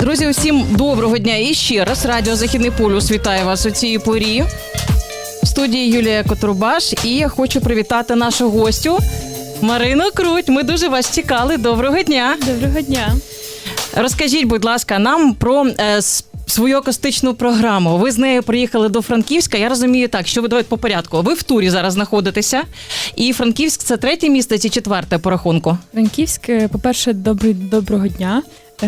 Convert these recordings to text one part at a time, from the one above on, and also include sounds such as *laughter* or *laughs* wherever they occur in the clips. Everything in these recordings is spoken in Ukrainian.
Друзі, усім доброго дня і ще раз. Радіо Західний полюс вітає вас у цій порі. В студії Юлія Котрубаш. І я хочу привітати нашу гостю Марину Круть. Ми дуже вас чекали. Доброго дня. Доброго дня. Розкажіть, будь ласка, нам про е, свою акустичну програму. Ви з нею приїхали до Франківська. Я розумію так, що ви давайте по порядку. Ви в турі зараз знаходитеся. І Франківськ це третє місто чи четверте по рахунку? Франківськ, е, по-перше, добрий, доброго дня,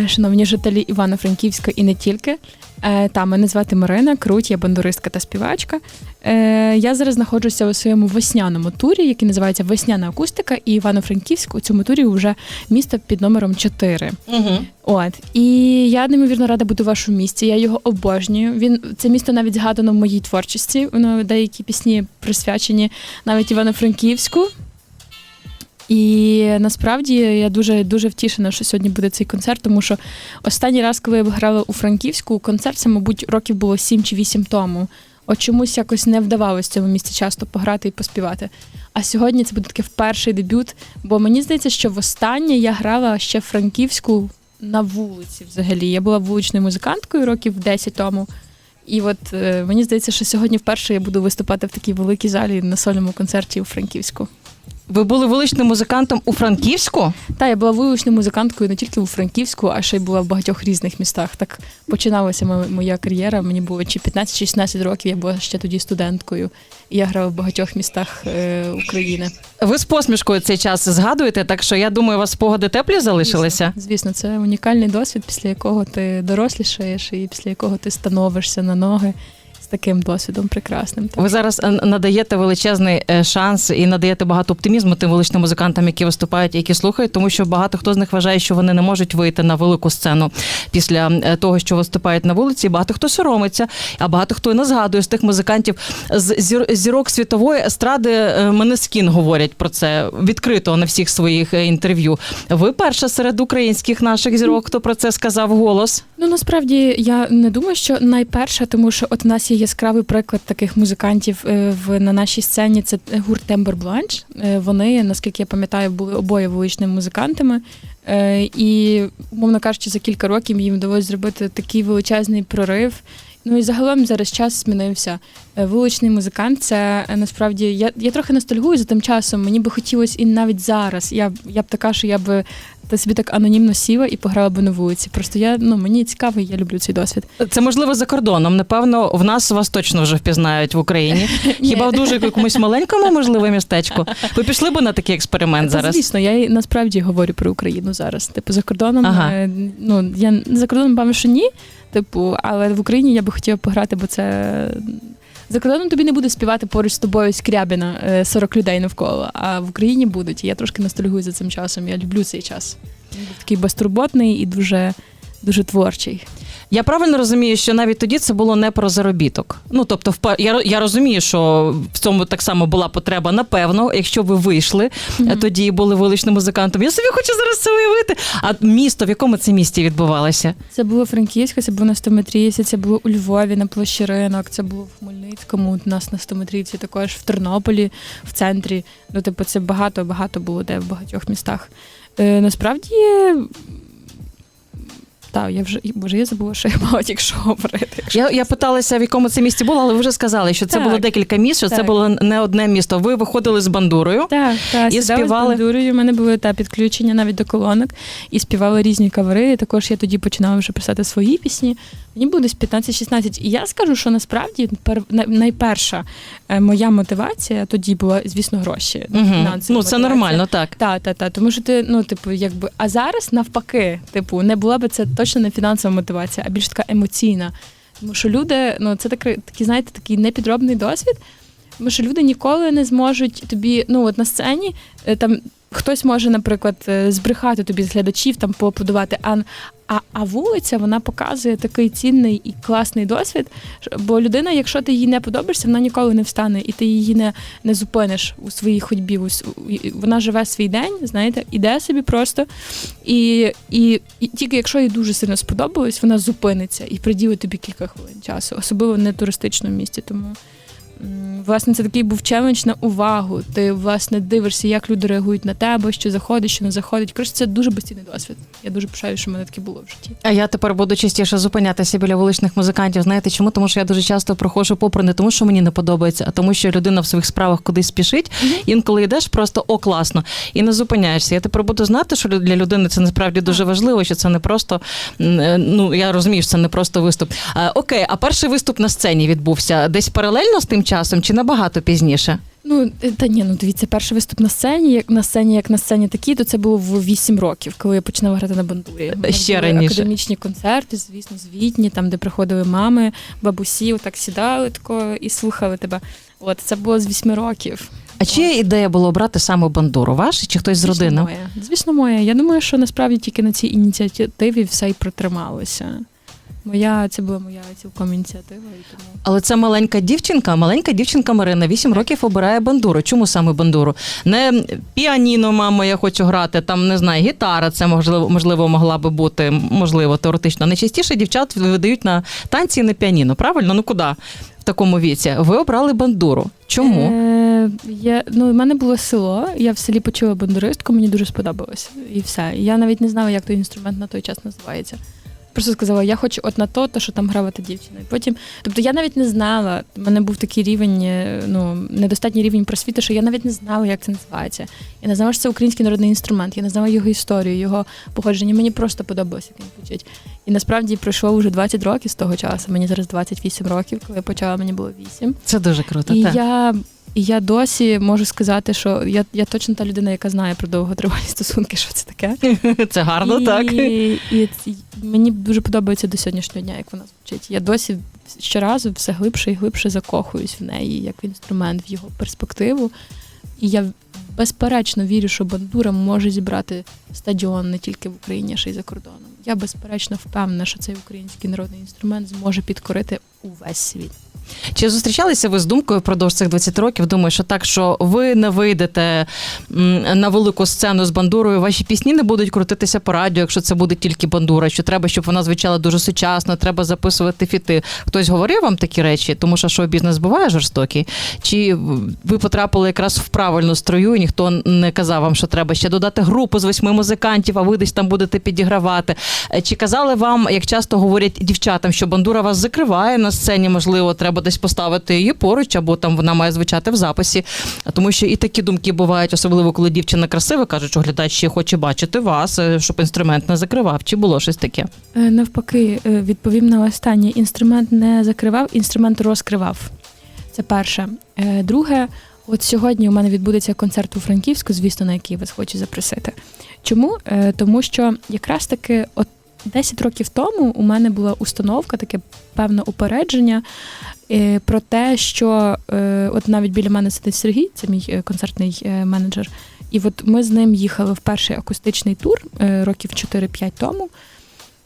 шановні жителі Івано-Франківська і не тільки. Е, Та мене звати Марина Круть, я бандуристка та співачка. Е, Я зараз знаходжуся у своєму весняному турі, який називається Весняна акустика, і Івано-Франківськ у цьому турі вже місто під номером 4. Угу. От і я неймовірно рада бути у вашому місті. Я його обожнюю. Він це місто навіть згадано в моїй творчості. Воно деякі пісні присвячені навіть Івано-Франківську. І насправді я дуже дуже втішена, що сьогодні буде цей концерт, тому що останній раз, коли я грала у Франківську, концерт це, мабуть, років було 7 чи 8 тому. От чомусь якось не вдавалося в цьому місці часто пограти і поспівати. А сьогодні це буде такий перший дебют, бо мені здається, що востаннє я грала ще в Франківську на вулиці взагалі. Я була вуличною музиканткою років 10 тому. І от е, мені здається, що сьогодні вперше я буду виступати в такій великій залі на сольному концерті у Франківську. Ви були вуличним музикантом у Франківську? Та я була вуличною музиканткою не тільки у Франківську, а ще й була в багатьох різних містах. Так починалася моя кар'єра. Мені було чи 15-16 років. Я була ще тоді студенткою, і я грала в багатьох містах е, України. Ви з посмішкою цей час згадуєте, так що я думаю, у вас спогади теплі залишилися. Звісно, звісно, це унікальний досвід, після якого ти дорослішаєш, і після якого ти становишся на ноги таким досвідом прекрасним. Так. Ви зараз е, надаєте величезний е, шанс і надаєте багато оптимізму тим вуличним музикантам, які виступають, які слухають, тому що багато хто з них вважає, що вони не можуть вийти на велику сцену після е, того, що виступають на вулиці. Багато хто соромиться, а багато хто і не згадує з тих музикантів з зір- зірок світової естради. е, Менескін говорять про це відкрито на всіх своїх інтерв'ю. Ви перша серед українських наших зірок, хто про це сказав голос. Ну насправді я не думаю, що найперша, тому що от у нас є яскравий приклад таких музикантів е, в на нашій сцені. Це гурт Тембер Бланш. Е, Вони, наскільки я пам'ятаю, були обоє вуличними музикантами. Е, І, умовно кажучи, за кілька років їм вдалося зробити такий величезний прорив. Ну і загалом зараз час змінився. Вуличний музикант це насправді я, я трохи ностальгую за тим часом. Мені би хотілося і навіть зараз. Я, я б така, що я б та собі так анонімно сіла і пограла би на вулиці. Просто я ну мені цікаво, я люблю цей досвід. Це можливо за кордоном. Напевно, в нас вас точно вже впізнають в Україні. *laughs* Хіба в дуже якомусь маленькому, можливо, містечку? Ви пішли б на такий експеримент Та, зараз? Звісно, я насправді говорю про Україну зараз. Типу, за кордоном, Ага. е, ну я за кордоном певно, що ні. Типу, але в Україні я би хотіла пограти, бо це. За кордоном тобі не буде співати поруч з тобою Скрябіна е, 40 людей навколо, а в Україні будуть. Я трошки ностальгую за цим часом. Я люблю цей час. Такий безтурботний і дуже, дуже творчий. Я правильно розумію, що навіть тоді це було не про заробіток. Ну тобто, я, я розумію, що в цьому так само була потреба. Напевно, якщо ви вийшли е, тоді і були вуличним музикантом. Я собі хочу зараз це уявити. А місто, в якому це місті відбувалося? Це було Франківське, це було на Стометрівці, це було у Львові на площі ринок, це було в Хмельницькому, у нас на Стометрівці, також в Тернополі, в центрі. Ну, типу, це багато, багато було де в багатьох містах. Е, насправді. Так, я вже боже, я забула, що я мала тільки що говорити. якщо Я, я питалася, в якому це місті було, але ви вже сказали, що це Так. було декілька міст, що це було не одне місто. Ви виходили з бандурою. Так, так, І співали? з бандурою, у мене були та підключення навіть до колонок, і співали різні кавери. Також я тоді починала вже писати свої пісні. Мені було десь 15-16. І я скажу, що насправді пер, найперша е, моя мотивація тоді була, звісно, гроші. Угу. фінансова Ну це мотивація. нормально, так. Так, так, так. Тому що ти, ну, типу, якби, а зараз навпаки, типу, не була би це точно не фінансова мотивація, а більш така емоційна. Тому що люди, ну це такий, такий, знаєте, такий непідробний досвід. Тому що люди ніколи не зможуть тобі, ну от на сцені е, там хтось може, наприклад, е, збрехати тобі з глядачів, там поаплодувати. А, а, а вулиця вона показує такий цінний і класний досвід. Бо людина, якщо ти їй не подобаєшся, вона ніколи не встане, і ти її не, не зупиниш у своїй ходьбі. Вона живе свій день, знаєте, іде собі просто. І, і, і тільки якщо їй дуже сильно сподобалось, вона зупиниться і приділить тобі кілька хвилин часу, особливо не туристичному місті. Тому Власне, це такий був челендж на увагу. Ти власне дивишся, як люди реагують на тебе, що заходить, що не заходить. Коротше, це дуже безцінний досвід. Я дуже пишаю, що в мене таке було в житті. А я тепер буду частіше зупинятися біля вуличних музикантів. Знаєте чому? Тому що я дуже часто проходжу попри не тому, що мені не подобається, а тому, що людина в своїх справах кудись спішить. Інколи йдеш просто о, класно, і не зупиняєшся. Я тепер буду знати, що для людини це насправді дуже важливо, що це не просто е, ну я розумію, що це не просто виступ. А, окей, а перший виступ на сцені відбувся десь паралельно з тим часом чи набагато пізніше? Ну е, та ні, ну дивіться, перший виступ на сцені, як на сцені, як на сцені такі, то це було в 8 років, коли я починала грати на бандурі. Ще були раніше. академічні концерти, звісно, звітні, там, де приходили мами, бабусі, отак сідали тако і слухали тебе. От це було з 8 років. А чия ідея було брати саме бандуру? Ваш чи хтось з родини? моя. Звісно, моя. Я думаю, що насправді тільки на цій ініціативі все й протрималося. Моя це була моя цілком ініціатива, і тому. Але це маленька дівчинка, маленька дівчинка Марина, 8 років обирає бандуру. Чому саме бандуру? Не піаніно, мамо, я хочу грати, там не знаю, гітара, це можливо, можливо могла би бути, можливо, теоретично. Найчастіше дівчат видають на танці і на піаніно. Правильно? Ну куди в такому віці? Ви обрали бандуру. Чому? Е, я, ну, в мене було село, я в селі почула бандуристку, мені дуже сподобалось. І все. Я навіть не знала, як той інструмент на той час називається. Просто сказала, я хочу от на то, то що там грала та дівчина. І потім, тобто я навіть не знала. У мене був такий рівень, е, ну недостатній рівень просвіти, що я навіть не знала, як це називається. Я не знала, що це український народний інструмент. Я не знала його історію, його походження. Мені просто подобалося, як він звучить. І насправді пройшло вже 20 років з того часу. Мені зараз 28 років, коли я почала, мені було 8. Це дуже круто. І так. я, і я досі можу сказати, що я, я точно та людина, яка знає про довготривалі стосунки, що це таке. *laughs* Це гарно, і, так. І, ці- мені дуже подобається до сьогоднішнього дня, як вона звучить. Я досі щоразу все глибше і глибше закохуюсь в неї, як в інструмент, в його перспективу. І я безперечно вірю, що бандура може зібрати стадіон не тільки в Україні, а ще й за кордоном. Я безперечно впевнена, що цей український народний інструмент зможе підкорити увесь світ. Чи зустрічалися ви з думкою впродовж цих 20 років? Думаю, що так, що ви не вийдете на велику сцену з бандурою, ваші пісні не будуть крутитися по радіо, якщо це буде тільки бандура, що треба, щоб вона звучала дуже сучасно, треба записувати фіти. Хтось говорив вам такі речі, тому що шоу-бізнес буває жорстокий? Чи ви потрапили якраз в правильну строю, і ніхто не казав вам, що треба ще додати групу з восьми музикантів, а ви десь там будете підігравати? Чи казали вам, як часто говорять дівчатам, що бандура вас закриває на сцені? Можливо, треба десь поставити її поруч, або там вона має звучати в записі. Тому що і такі думки бувають, особливо коли дівчина красива, кажуть, що глядач ще хоче бачити вас, е, щоб інструмент не закривав. Чи було щось таке? Е, Навпаки, е, відповім на останнє. Інструмент не закривав, інструмент розкривав. Це перше. Друге, от сьогодні у мене відбудеться концерт у Франківську, звісно, на який вас хочу запросити. Чому? Тому що якраз таки от 10 років тому у мене була установка, таке певне упередження е, про те, що е, от навіть біля мене сидить Сергій, це мій е, концертний менеджер. І от ми з ним їхали в перший акустичний тур років 4-5 тому.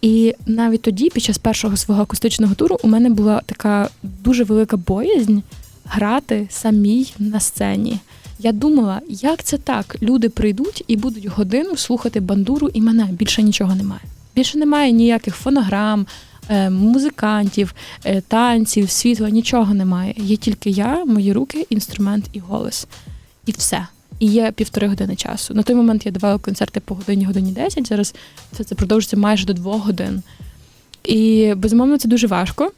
І навіть тоді, під час першого свого акустичного туру, у мене була така дуже велика боязнь грати самій на сцені. Я думала, як це так? Люди прийдуть і будуть годину слухати бандуру і мене. Більше нічого немає. Більше немає ніяких фонограм, е, музикантів, е, танців, світла, нічого немає. Є тільки я, мої руки, інструмент і голос. І все. І є півтори години часу. На той момент я давала концерти по годині, годині 10. Зараз все це продовжується майже до двох годин. І безумовно це дуже важко.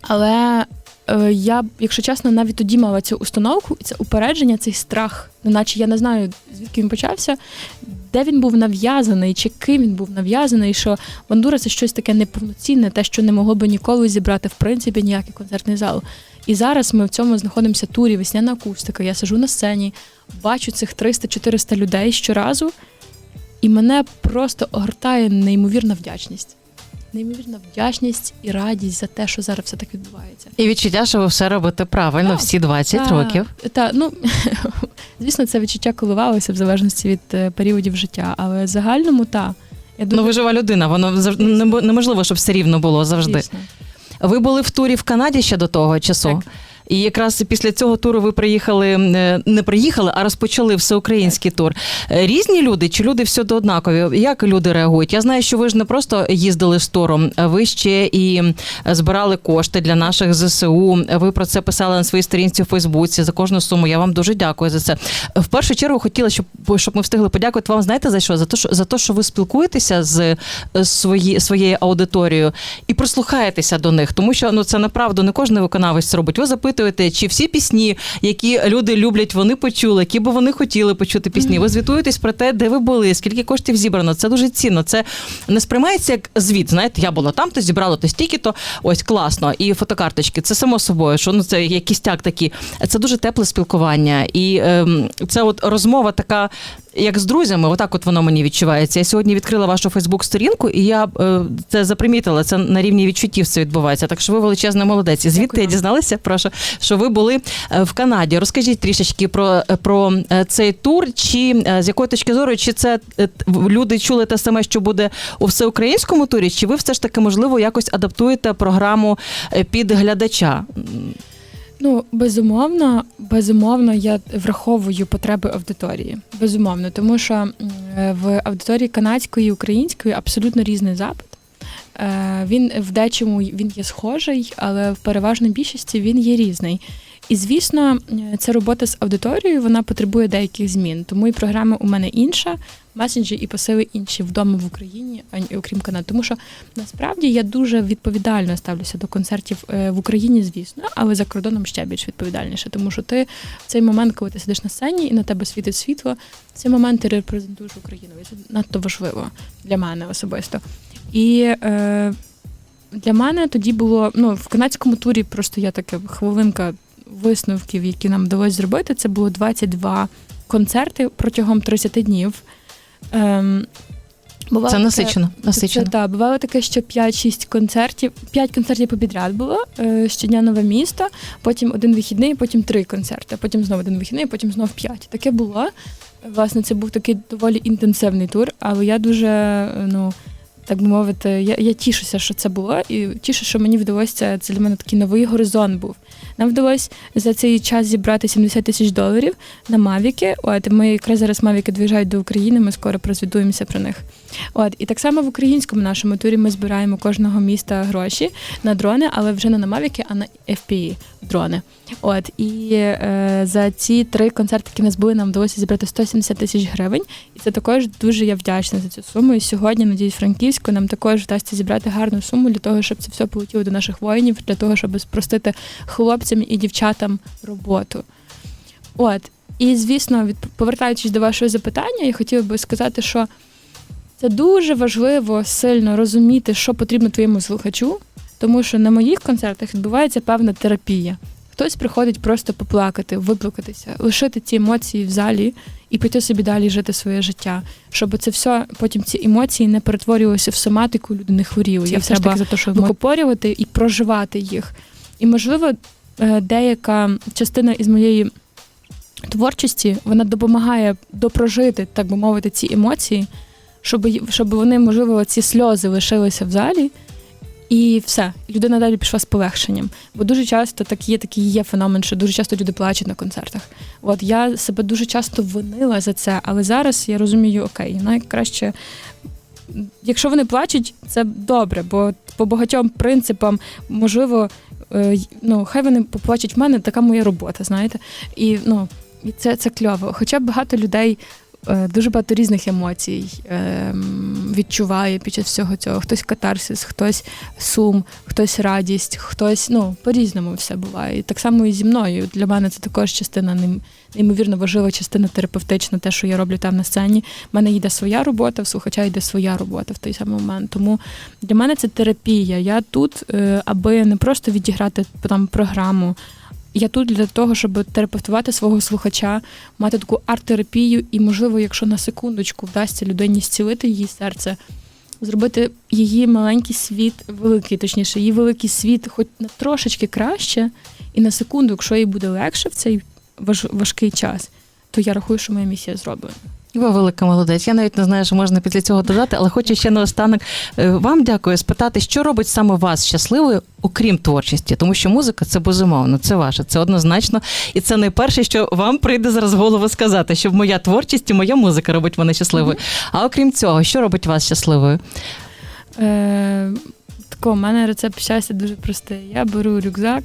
Але е, я, якщо чесно, навіть тоді мала цю установку, і це упередження, цей страх, неначе я не знаю, звідки він почався, де він був нав'язаний, чи ким він був нав'язаний, що бандура це щось таке неповноцінне, те, що не могло би ніколи зібрати в принципі ніякий концертний зал. І зараз ми в цьому знаходимося турі, весняна акустика. Я сижу на сцені, бачу цих 300-400 людей щоразу, і мене просто огортає неймовірна вдячність. Неймовірна вдячність і радість за те, що зараз все так відбувається. І відчуття, що ви все робите правильно, Так. всі 20 Та- років. Та, ну, *laughs* звісно, це відчуття коливалося в залежності від е, періодів життя, але в загальному та. Я Ну, ви жива людина, воно завжди немо- неможливо, щоб все рівно було завжди. Звісно. Ви були в турі в Канаді ще до того часу. Так. І якраз після цього туру ви приїхали, е, не приїхали, а розпочали всеукраїнський тур. Е, Різні люди чи люди всюди однакові? Як люди реагують? Я знаю, що ви ж не просто їздили з туром, а ви ще і збирали кошти для наших ЗСУ. Ви про це писали на своїй сторінці в Фейсбуці за кожну суму. Я вам дуже дякую за це. В першу чергу хотіла, щоб, щоб ми встигли подякувати вам. Знаєте за що? За те, що за те, що ви спілкуєтеся з свої, своєю аудиторією і прислухаєтеся до них, тому що ну це направду не кожен виконавець робить. Ви запитуєте, чи всі пісні, які люди люблять, вони почули, які би вони хотіли почути пісні. Ви звітуєтесь про те, де ви були, скільки коштів зібрано. Це дуже цінно. Це не сприймається як звіт. Знаєте, я була там, то зібрала то стільки, то ось класно. І фотокарточки. Це само собою, що ну це як кістяк такий. Це дуже тепле спілкування. І ем, це от розмова така. Як з друзями, отак от воно мені відчувається. Я сьогодні відкрила вашу Фейсбук-сторінку, і я е, це запримітила. Це на рівні відчуттів це відбувається. Так що ви величезний молодець. І звідти я дізналася, прошу, що ви були е, в Канаді. Розкажіть трішечки про, про е, цей тур, чи е, з якої точки зору, чи це е, люди чули те саме, що буде у всеукраїнському турі, чи ви все ж таки можливо якось адаптуєте програму е, під глядача? Ну, безумовно, безумовно, я враховую потреби аудиторії. Безумовно, тому що е, в аудиторії канадської і української абсолютно різний запит. Е, Він в дечому він є схожий, але в переважній більшості він є різний. І звісно, е, ця робота з аудиторією вона потребує деяких змін. Тому і програма у мене інша, месенджі і посили інші вдома в Україні, а ні- окрім Канади. Тому що насправді я дуже відповідально ставлюся до концертів е, в Україні, звісно, але за кордоном ще більш відповідальніше. Тому що ти в цей момент, коли ти сидиш на сцені і на тебе світить світло, в цей момент ти репрезентуєш Україну. І це надто важливо для мене особисто. І е, для мене тоді було ну, в канадському турі просто я така хвилинка висновків, які нам вдалося зробити. Це було 22 концерти протягом 30 днів. Ем, бувало Це таке- насичено. насичено. Це, так, бувало таке, що 5-6 концертів, 5 концертів попідряд було, е, щодня нове місто, потім один вихідний, потім три концерти, потім знову один вихідний, потім знов 5. Таке було. Власне, це був такий доволі інтенсивний тур, але я дуже, е, ну, так би мовити, я, я тішуся, що це було, і тішу, що мені вдалося, це для мене такий новий горизонт був. Нам вдалося за цей час зібрати 70 тисяч доларів на Мавіки. От ми якраз зараз Мавіки доїжджають до України, ми скоро прозвідуємося про них. От і так само в українському нашому турі ми збираємо кожного міста гроші на дрони, але вже не на Мавіки, а на FPE дрони. От і е, за ці три концерти, які нас були, нам вдалося зібрати 170 тисяч гривень. І це також дуже я вдячна за цю суму. І сьогодні, надіюсь, Франківську нам також вдасться зібрати гарну суму для того, щоб це все полетіло до наших воїнів, для того, щоб спростити хлопцям і дівчатам роботу. От. І звісно, від повертаючись до вашого запитання, я хотіла би сказати, що це дуже важливо сильно розуміти, що потрібно твоєму слухачу, тому що на моїх концертах відбувається певна терапія. Хтось приходить просто поплакати, виплакатися, лишити ці емоції в залі і піти собі далі жити своє життя, щоб це все потім ці емоції не перетворювалися в соматику, люди не хворіли. Я все ж таки за те, що викопорювати і проживати їх. І можливо, деяка частина із моєї творчості вона допомагає допрожити, так би мовити, ці емоції, щоб, щоб вони, можливо, ці сльози лишилися в залі. І все, людина далі пішла з полегшенням. Бо дуже часто так є такий є феномен, що дуже часто люди плачуть на концертах. От я себе дуже часто винила за це, але зараз я розумію, окей, найкраще, якщо вони плачуть, це добре, бо по багатьом принципам, можливо, е, ну, хай вони поплачуть в мене, така моя робота, знаєте. І ну, і це, це кльово. Хоча багато людей е, дуже багато різних емоцій ем, відчуває під час всього цього. Хтось катарсис, хтось сум, хтось радість, хтось ну по-різному все буває. І так само і зі мною. Для мене це також частина неймовірно важлива частина терапевтична, те, що я роблю там на сцені. У мене йде своя робота, в слухача йде своя робота в той самий момент. Тому для мене це терапія. Я тут, е, аби не просто відіграти там програму. Я тут для того, щоб терапевтувати свого слухача, мати таку арт-терапію, і, можливо, якщо на секундочку вдасться людині зцілити її серце, зробити її маленький світ великий, точніше, її великий світ, хоч на трошечки краще, і на секунду, якщо їй буде легше в цей важ- важкий час, то я рахую, що моя місія зроблена. Ви велика молодець. Я навіть не знаю, що можна після цього додати, але хочу ще наостанок е, вам дякую спитати, що робить саме вас щасливою, окрім творчості, тому що музика це безумовно, це ваше, це однозначно, і це найперше, що вам прийде зараз в голову сказати, що моя творчість і моя музика робить мене щасливою. А окрім цього, що робить вас щасливою? Е, тако, у мене рецепт щастя дуже простий. Я беру рюкзак,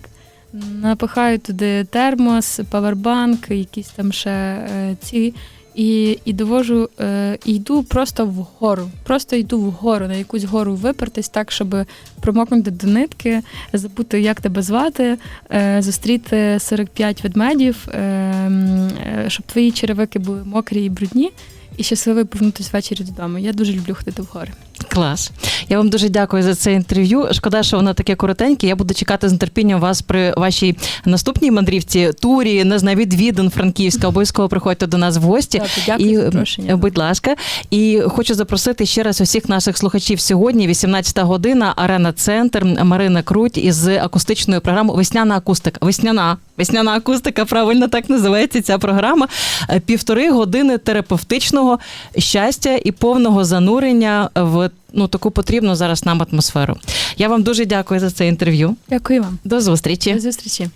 напихаю туди термос, павербанк, якісь там ще е, ці. І, і довожу, е, йду просто вгору. Просто йду вгору, на якусь гору випертись так, щоб промокнути до нитки, забути, як тебе звати, е, зустріти 45 ведмедів, е, е, щоб твої черевики були мокрі і брудні, і щасливо повернутися ввечері додому. Я дуже люблю ходити в гори. Клас. Я вам дуже дякую за це інтерв'ю. Шкода, що воно таке коротеньке. Я буду чекати з нетерпінням вас при вашій наступній мандрівці, турі, не знаю, відвідин Франківська. Обов'язково приходьте до нас в гості. Так, дякую і, за запрошення. будь ласка, і хочу запросити ще раз усіх наших слухачів сьогодні, 18 година, арена центр, Марина Круть із акустичною програмою Весняна акустика. Весняна, весняна акустика, правильно так називається ця програма. Е, Півтори години терапевтичного щастя і повного занурення в ну таку потрібну зараз нам атмосферу. Я вам дуже дякую за це інтерв'ю. Дякую вам. До зустрічі. До зустрічі.